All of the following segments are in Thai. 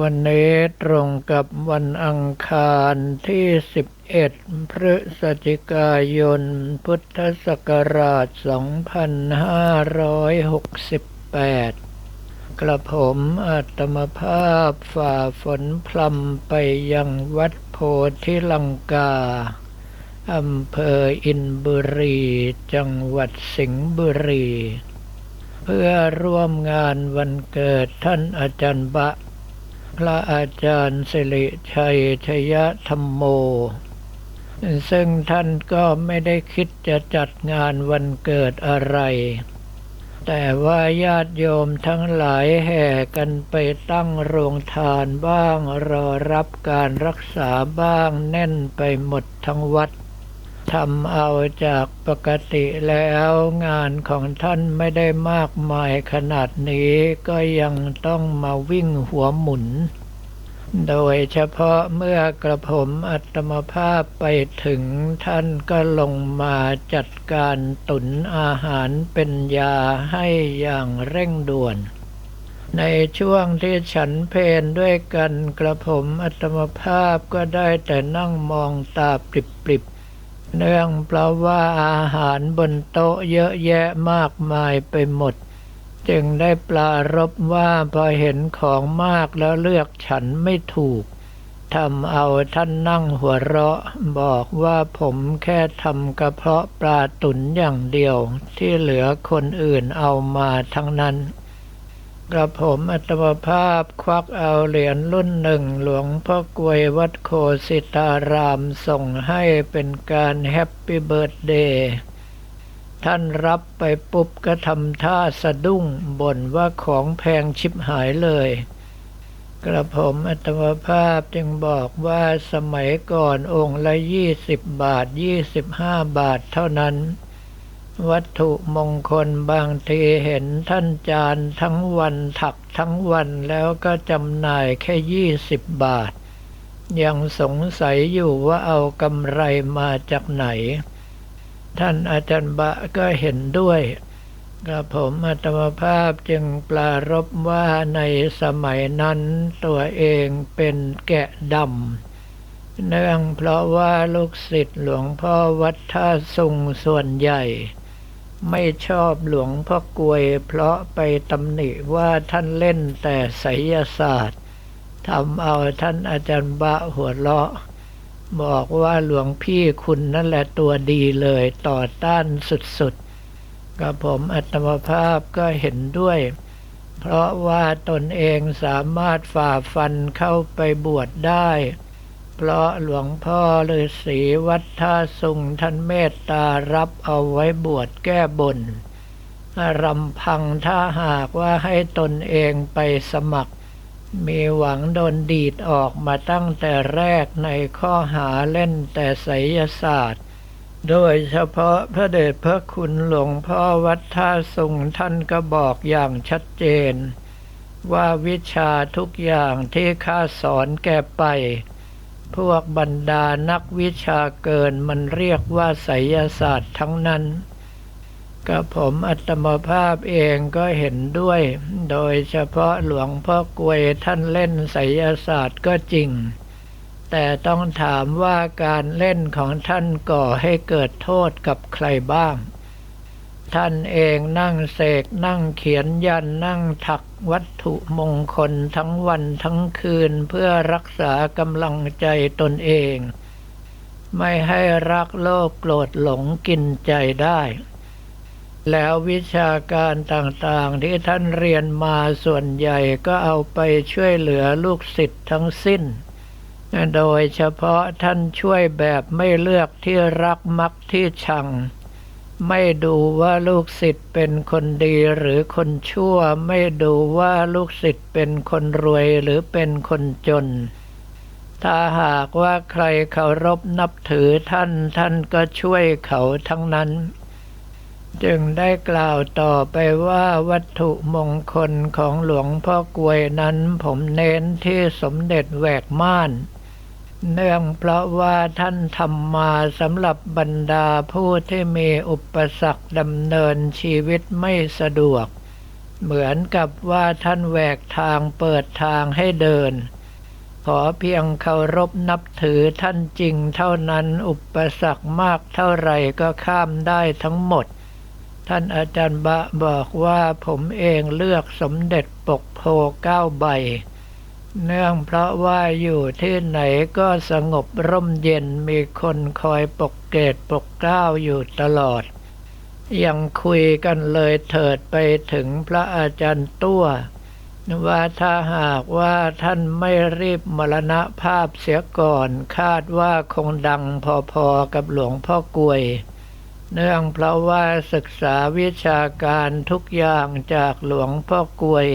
วันนี้ตรงกับวันอังคารที่ 11 พฤศจิกายน พุทธศักราช 2568 กระผมอัตมภาพฝ่าฝนพลำไปยังวัดโพธิลังกา อำเภออินบุรี จังหวัดสิงห์บุรี เพื่อร่วมงานวันเกิดท่านอาจารย์บะ พระอาจารย์สิริชัยชยธรรมโม ซึ่งท่านก็ไม่ได้คิดจะจัดงานวันเกิดอะไร แต่ว่าญาติโยมทั้งหลายแห่กันไปตั้งโรงทานบ้างรอรับการรักษาบ้างแน่นไปหมดทั้งวัด ทำเอาจากปกติแล้วงานของท่านไม่ได้มากมายขนาดนี้ก็ยังต้องมาวิ่งหัวหมุน โดยเฉพาะเมื่อกระผมอัตมภาพไปถึงท่านก็ลงมาจัดการตุนอาหารเป็นยาให้อย่างเร่งด่วนในช่วงที่ฉันเพนด้วยกันกระผมอัตมภาพก็ได้แต่นั่งมองตาปริบๆ เนื่องเพราะว่าอาหารบนโต๊ะเยอะแยะมากมายไปหมด จึงได้ปลารบว่าพอเห็นของมากแล้วเลือกฉันไม่ถูกทำเอาท่านนั่งหัวเราะ บอกว่าผมแค่ทำกระเพาะปลาตุ๋นอย่างเดียว ที่เหลือคนอื่นเอามาทั้งนั้น กระผมอัตมภาพควักเอาเหรียญรุ่นหนึ่งหลวงพ่อกวยวัดโคสิตารามส่งให้เป็นการแฮปปี้เบิร์ดเดย์ท่านรับไปปุ๊บก็ทำท่าสะดุ้งบ่นว่าของแพงชิบหายเลย กระผมอัตมภาพจึงบอกว่าสมัยก่อนองค์ละยี่สิบบาทยี่สิบห้าบาทเท่านั้น วัตถุมงคลบางทีเห็นท่านจานทั้งวันถักทั้งวันแล้วก็จำหน่ายแค่ยี่สิบบาท ยังสงสัยอยู่ว่าเอากำไรมาจากไหน ท่านอาจารย์บะก็เห็นด้วยกระผมอัตมภาพจึงปลารบว่าในสมัยนั้นตัวเองเป็นแกะดำเนื่องเพราะว่าลูกศิษย์หลวงพ่อวัดท่าสุงส่วนใหญ่ ไม่ชอบหลวงพ่อกวย เพราะไปตำหนิว่าท่านเล่นแต่ไสยศาสตร์ทำเอาท่านอาจารย์บะหัวเราะ บอกว่าหลวงพี่คุณนั่นแหละตัวดีเลยต่อต้านสุดๆกับผมอัตมภาพก็เห็นด้วย เพราะว่าตนเองสามารถฝ่าฟันเข้าไปบวชได้ เพราะหลวงพ่อฤาษีวัดท่าสุงท่านเมตตารับเอาไว้บวชแก้บนรำพังถ้าหากว่าให้ตนเองไปสมัคร มีหวังโดนดีดออกมาตั้งแต่แรกในข้อหาเล่นแต่ไสยศาสตร์ โดยเฉพาะพระเดชพระคุณหลวงพ่อวัดท่าสุงท่านก็บอกอย่างชัดเจน ว่าวิชาทุกอย่างที่ข้าสอนแกไป พวกบรรดานักวิชาเกินมันเรียกว่าไสยศาสตร์ทั้งนั้นกับผมอัตมภาพเองก็เห็นด้วย โดยเฉพาะหลวงพ่อกวยท่านเล่นไสยศาสตร์ก็จริง แต่ต้องถามว่าการเล่นของท่านก่อให้เกิดโทษกับใครบ้าง ท่านเองนั่งเสกนั่งเขียนยันนั่งถักวัตถุมงคลทั้งวันทั้งคืนเพื่อรักษากำลังใจตนเอง ไม่ให้รักโลภโกรธหลงกินใจได้ แล้ววิชาการต่างๆที่ท่านเรียนมาส่วนใหญ่ก็เอาไปช่วยเหลือลูกศิษย์ทั้งสิ้น โดยเฉพาะท่านช่วยแบบไม่เลือกที่รักมักที่ชัง ไม่ดูว่าลูกศิษย์เป็นคนดีหรือคนชั่ว ไม่ดูว่าลูกศิษย์เป็นคนรวยหรือเป็นคนจน ถ้าหากว่าใครเคารพนับถือท่านท่านก็ช่วยเขาทั้งนั้น จึงได้กล่าวต่อไปว่าวัตถุมงคลของหลวงพ่อกวยนั้นผมเน้นที่สมเด็จแหวกม่าน เนื่องเพราะว่าท่านทำมาสำหรับบรรดาผู้ที่มีอุปสรรคดำเนินชีวิตไม่สะดวก เหมือนกับว่าท่านแหวกทางเปิดทางให้เดิน ขอเพียงเคารพนับถือท่านจริงเท่านั้นอุปสรรคมากเท่าไหร่ก็ข้ามได้ทั้งหมด ท่านอาจารย์บะบอกว่าผมเองเลือกสมเด็จปกโพเก้าใบ เนื่องเพราะว่าอยู่ที่ไหนก็สงบร่มเย็นมีคนคอยปกเกตปกเกล้าอยู่ตลอด ยังคุยกันเลยเถิดไปถึงพระอาจารย์ตัวว่าถ้าหากว่าท่านไม่รีบมรณภาพเสียก่อน คาดว่าคงดังพอๆกับหลวงพ่อกลวย เนื่องเพราะว่าศึกษาวิชาการทุกอย่างจากหลวงพ่อกลวย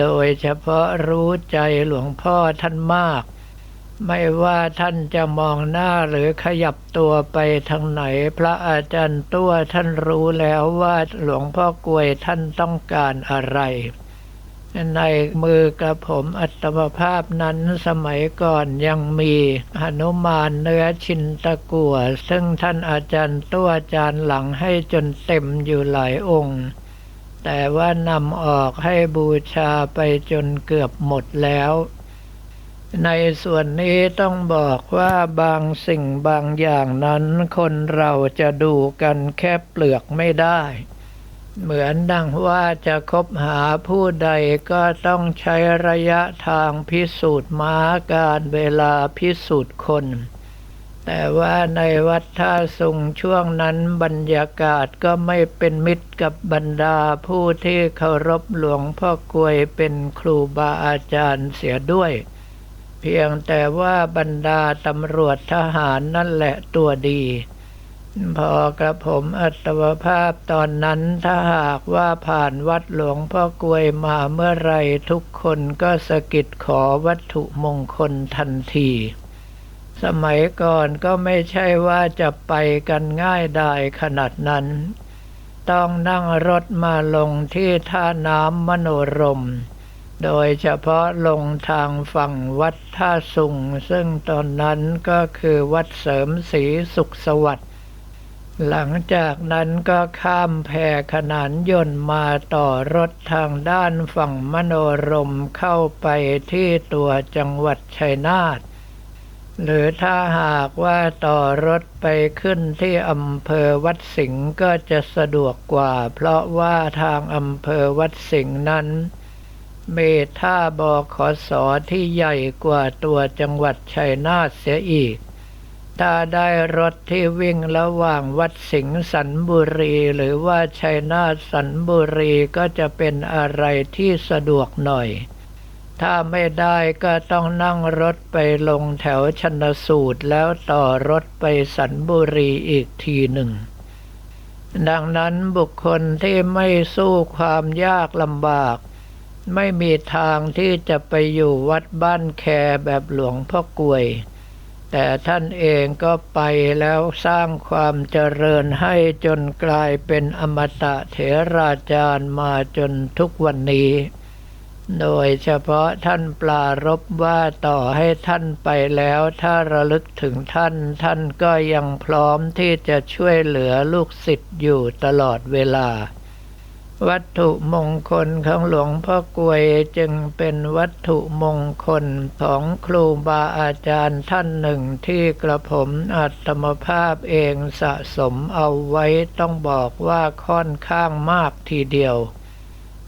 โดยเฉพาะรู้ใจหลวงพ่อท่านมาก ไม่ว่าท่านจะมองหน้าหรือขยับตัวไปทางไหน พระอาจารย์ตัวท่านรู้แล้วว่าหลวงพ่อกลวยท่านต้องการอะไร ในมือกับผมอัตมภาพนั้นสมัยก่อนยังมีหนุมานเนื้อชินตะกัวซึ่งท่านอาจารย์ตัวอาจารย์หลังให้จนเต็มอยู่หลายองค์ แต่ว่านำออกให้บูชาไปจนเกือบหมดแล้ว ในส่วนนี้ต้องบอกว่าบางสิ่งบางอย่างนั้นคนเราจะดูกันแค่เปลือกไม่ได้ เหมือนดังว่าจะคบหาผู้ใดก็ต้องใช้ระยะทางพิสูจน์ม้าการเวลาพิสูจน์คน แต่ว่าในวัดท่าสุงช่วงนั้นบรรยากาศก็ไม่เป็นมิตรกับบรรดาผู้ที่เคารพหลวงพ่อกลวยเป็นครูบาอาจารย์เสียด้วย เพียงแต่ว่าบรรดาตำรวจทหารนั่นแหละตัวดี พอกระผมอัตวภาพตอนนั้นถ้าหากว่าผ่านวัดหลวงพ่อกลวยมาเมื่อไรทุกคนก็สะกิดขอวัตถุมงคลทันที สมัยก่อนก็ไม่ใช่ว่าจะไปกันง่ายดายขนาดนั้น ต้องนั่งรถมาลงที่ท่าน้ำมโนรม โดยเฉพาะลงทางฝั่งวัดท่าสุง ซึ่งตอนนั้นก็คือวัดเสริมศรีสุขสวัสดิ์หลังจากนั้นก็ข้ามแพขนานยนต์มาต่อรถทางด้านฝั่งมโนรมเข้าไปที่ตัวจังหวัดชัยนาท หรือถ้าหากว่าต่อรถไปขึ้นที่อำเภอวัดสิงห์ก็จะสะดวกกว่า เพราะว่าทางอำเภอวัดสิงห์นั้นมีท่าบอขสที่ใหญ่กว่าตัวจังหวัดชัยนาทเสียอีก ถ้าได้รถที่วิ่งระหว่างวัดสิงห์สันบุรีหรือว่าชัยนาทสันบุรีก็จะเป็นอะไรที่สะดวกหน่อย ถ้าไม่ได้ก็ต้องนั่งรถไปลงแถวชนสูตรแล้วต่อรถไปสันบุรีอีกทีหนึ่ง ดังนั้นบุคคลที่ไม่สู้ความยากลำบาก ไม่มีทางที่จะไปอยู่วัดบ้านแคแบบหลวงพ่อกลวย แต่ท่านเองก็ไปแล้วสร้างความเจริญให้จนกลายเป็นอมตะเถราจารย์มาจนทุกวันนี้ โดยเฉพาะท่านปลารบว่าต่อให้ท่านไปแล้ว ถ้าระลึกถึงท่าน ท่านก็ยังพร้อมที่จะช่วยเหลือลูกศิษย์อยู่ตลอดเวลา วัตถุมงคลของหลวงพ่อกลวยจึงเป็นวัตถุมงคลของครูบาอาจารย์ท่านหนึ่งที่กระผมอัตมภาพเองสะสมเอาไว้ต้องบอกว่าค่อนข้างมากทีเดียว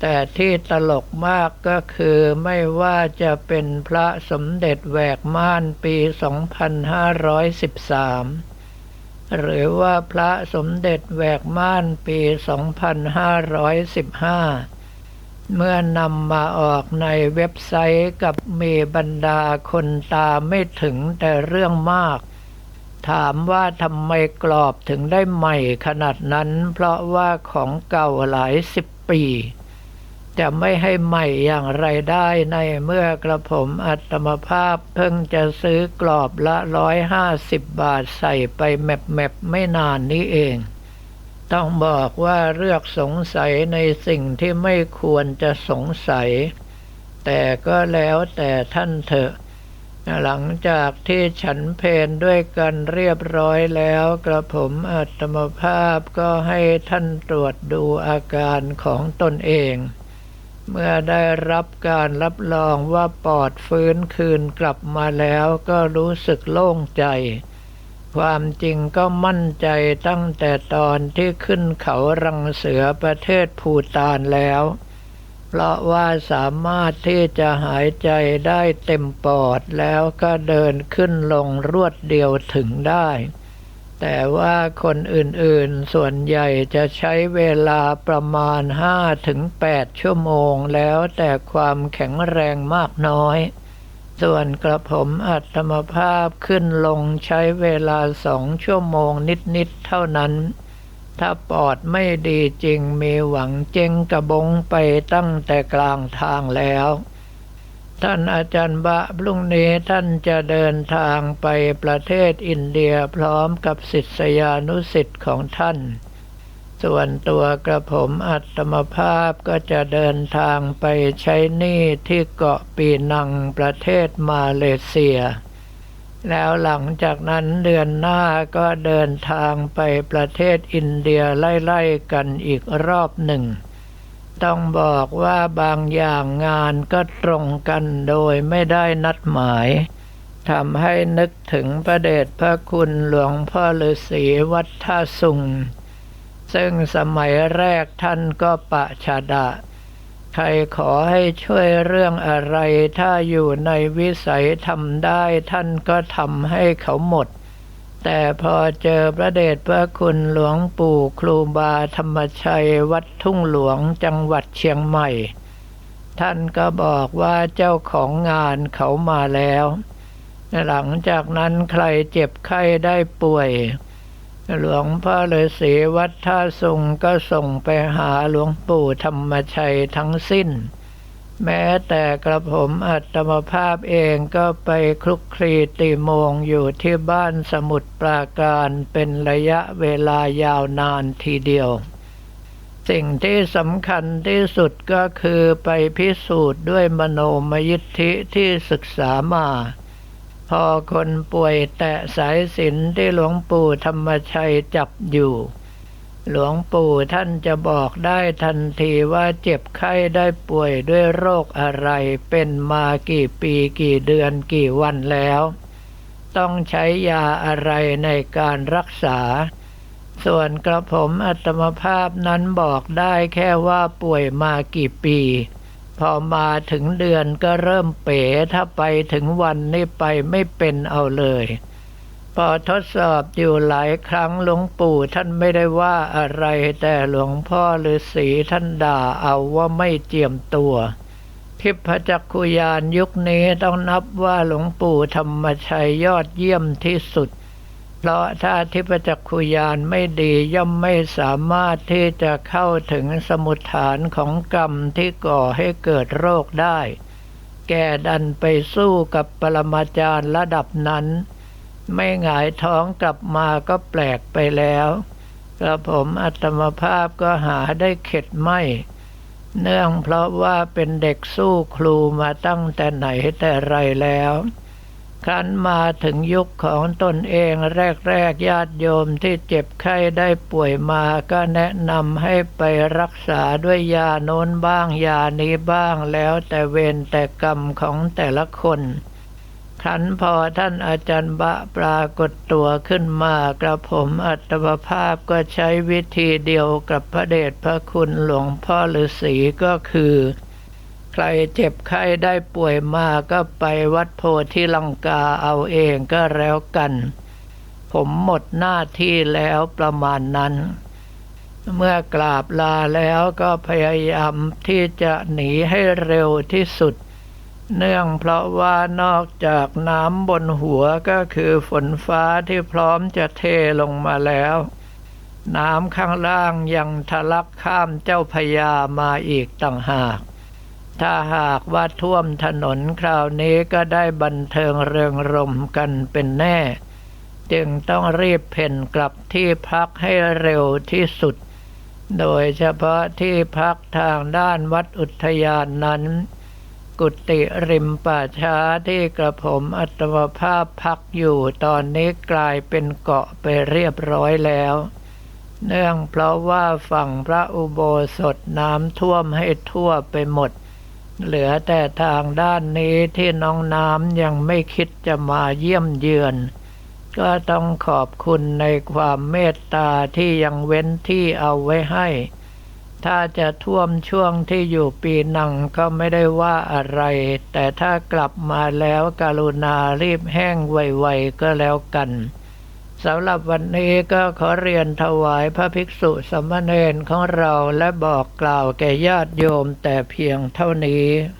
แต่ที่ตลกมากก็คือไม่ว่าจะเป็นพระสมเด็จแหวกม่านปี 2513 หรือว่าพระสมเด็จแหวกม่านปี 2515 เมื่อนำมาออกในเว็บไซต์กับมีบรรดาคนตาไม่ถึงแต่เรื่องมาก ถามว่าทำไมกรอบถึงได้ใหม่ขนาดนั้น เพราะว่าของเก่าหลายสิบปี จะไม่ให้ใหม่อย่างไรได้ในเมื่อกระผมอัตมภาพเพิ่งจะซื้อกรอบละร้อยห้าสิบบาทใส่ไปแมบแมบไม่นานนี้เอง ต้องบอกว่าเลือกสงสัยในสิ่งที่ไม่ควรจะสงสัย แต่ก็แล้วแต่ท่านเถอะหลังจากที่ฉันเพนด้วยกันเรียบร้อยแล้ว กระผมอัตมภาพก็ให้ท่านตรวจดูอาการของตนเอง เมื่อได้รับการรับรองว่าปอดฟื้นคืนกลับมาแล้วก็รู้สึกโล่งใจ ความจริงก็มั่นใจตั้งแต่ตอนที่ขึ้นเขารังเสือประเทศภูตานแล้ว เพราะว่าสามารถที่จะหายใจได้เต็มปอดแล้วก็เดินขึ้นลงรวดเดียวถึงได้ แต่ว่าคนอื่นๆส่วนใหญ่จะใช้เวลาประมาณ 5-8 ชั่วโมงแล้วแต่ความแข็งแรงมากน้อย ส่วนกระผมอัตมภาพขึ้นลงใช้เวลาสองชั่วโมงนิด ๆ เท่านั้น ถ้าปอดไม่ดีจริงมีหวังเจงกระบงไปตั้งแต่กลางทางแล้ว ท่านอาจารย์บะพรุ่งนี้ท่านจะเดินทางไปประเทศอินเดียพร้อมกับศิษยานุศิษย์ของท่าน ส่วนตัวกระผมอัตมภาพก็จะเดินทางไปใช้หนี้ที่เกาะปีนังประเทศมาเลเซีย แล้วหลังจากนั้นเดือนหน้าก็เดินทางไปประเทศอินเดียไล่ๆกันอีกรอบหนึ่ง ต้องบอกว่าบางอย่างงานก็ตรงกันโดยไม่ได้นัดหมายทำให้นึกถึงพระเดชพระคุณหลวงพ่อฤาษีวัดท่าสุง ซึ่งสมัยแรกท่านก็ปะชาดะ ใครขอให้ช่วยเรื่องอะไรถ้าอยู่ในวิสัยทำได้ท่านก็ทำให้เขาหมด แต่พอเจอพระเดชพระคุณหลวงปู่ครูบาธรรมชัยวัดทุ่งหลวงจังหวัดเชียงใหม่ ท่านก็บอกว่าเจ้าของงานเขามาแล้ว หลังจากนั้นใครเจ็บไข้ได้ป่วย หลวงพ่อฤาษีวัดท่าสุงก็ส่งไปหาหลวงปู่ธรรมชัยทั้งสิ้น แม้แต่กระผมอัตมภาพเองก็ไปคลุกคลีตีโมงอยู่ที่บ้านสมุทรปราการเป็นระยะเวลายาวนานทีเดียว สิ่งที่สำคัญที่สุดก็คือไปพิสูจน์ด้วยมโนมยิทธิที่ศึกษามา พอคนป่วยแตะสายสินที่หลวงปู่ธรรมชัยจับอยู่ หลวงปู่ท่านจะบอกได้ทันทีว่าเจ็บไข้ได้ป่วยด้วยโรคอะไร เป็นมากี่ปีกี่เดือนกี่วันแล้ว ต้องใช้ยาอะไรในการรักษา ส่วนกระผมอัตมภาพนั้นบอกได้แค่ว่าป่วยมากี่ปี พอมาถึงเดือนก็เริ่มเป๋ถ้าไปถึงวันนี้ไปไม่เป็นเอาเลย พอทดสอบอยู่หลายครั้งหลวงปู่ท่านไม่ได้ว่าอะไร แต่หลวงพ่อฤาษีท่านด่าเอาว่าไม่เจียมตัว ทิพจักคุยานยุคนี้ต้องนับว่าหลวงปู่ธรรมชัยยอดเยี่ยมที่สุด เพราะถ้าทิพจักขุยานไม่ดีย่อมไม่สามารถที่จะเข้าถึงสมุทฐานของกรรมที่ก่อให้เกิดโรคได้ แกดันไปสู้กับปรมาจารย์ระดับนั้น ไม่หงายท้องกลับมาก็แปลกไปแล้วกระผมอัตมภาพก็หาได้เข็ดไม่ เนื่องเพราะว่าเป็นเด็กสู้ครูมาตั้งแต่ไหนแต่ไรแล้ว ครั้นมาถึงยุคของตนเองแรกๆญาติโยมที่เจ็บไข้ได้ป่วยมาก็แนะนำให้ไปรักษาด้วยยาโน้นบ้างยานี้บ้างแล้วแต่เวรแต่กรรมของแต่ละคน ขันพอท่านอาจารย์บะปรากฏตัวขึ้นมากระผมอัตมภาพก็ใช้วิธีเดียวกับพระเดชพระคุณหลวงพ่อฤาษีก็คือ ใครเจ็บไข้ได้ป่วยมาก็ไปวัดโพธิลังกาเอาเองก็แล้วกัน ผมหมดหน้าที่แล้วประมาณนั้นเมื่อกราบลาแล้วก็พยายามที่จะหนีให้เร็วที่สุด เนื่องเพราะว่านอกจากน้ำบนหัวก็คือฝนฟ้าที่พร้อมจะเทลงมาแล้ว น้ำข้างล่างยังทะลักข้ามเจ้าพยามาอีกต่างหาก ถ้าหากว่าท่วมถนนคราวนี้ก็ได้บันเทิงเริงรมกันเป็นแน่ จึงต้องรีบเพ่นกลับที่พักให้เร็วที่สุด โดยเฉพาะที่พักทางด้านวัดอุทยานนั้น กุฏิริมป่าช้าที่กระผมอัตมภาพพักอยู่ตอนนี้กลายเป็นเกาะไปเรียบร้อยแล้ว เนื่องเพราะว่าฝั่งพระอุโบสถน้ำท่วมให้ทั่วไปหมด เหลือแต่ทางด้านนี้ที่น้องน้ำยังไม่คิดจะมาเยี่ยมเยือน ก็ต้องขอบคุณในความเมตตาที่ยังเว้นที่เอาไว้ให้ ถ้าจะท่วมช่วงที่อยู่ปีนังก็ไม่ได้ว่าอะไร แต่ถ้ากลับมาแล้วกรุณารีบแห้งไวๆก็แล้วกันสำหรับวันนี้ก็ขอเรียนถวายพระภิกษุสามเณรของเราและบอกกล่าวแก่ญาติโยมแต่เพียงเท่านี้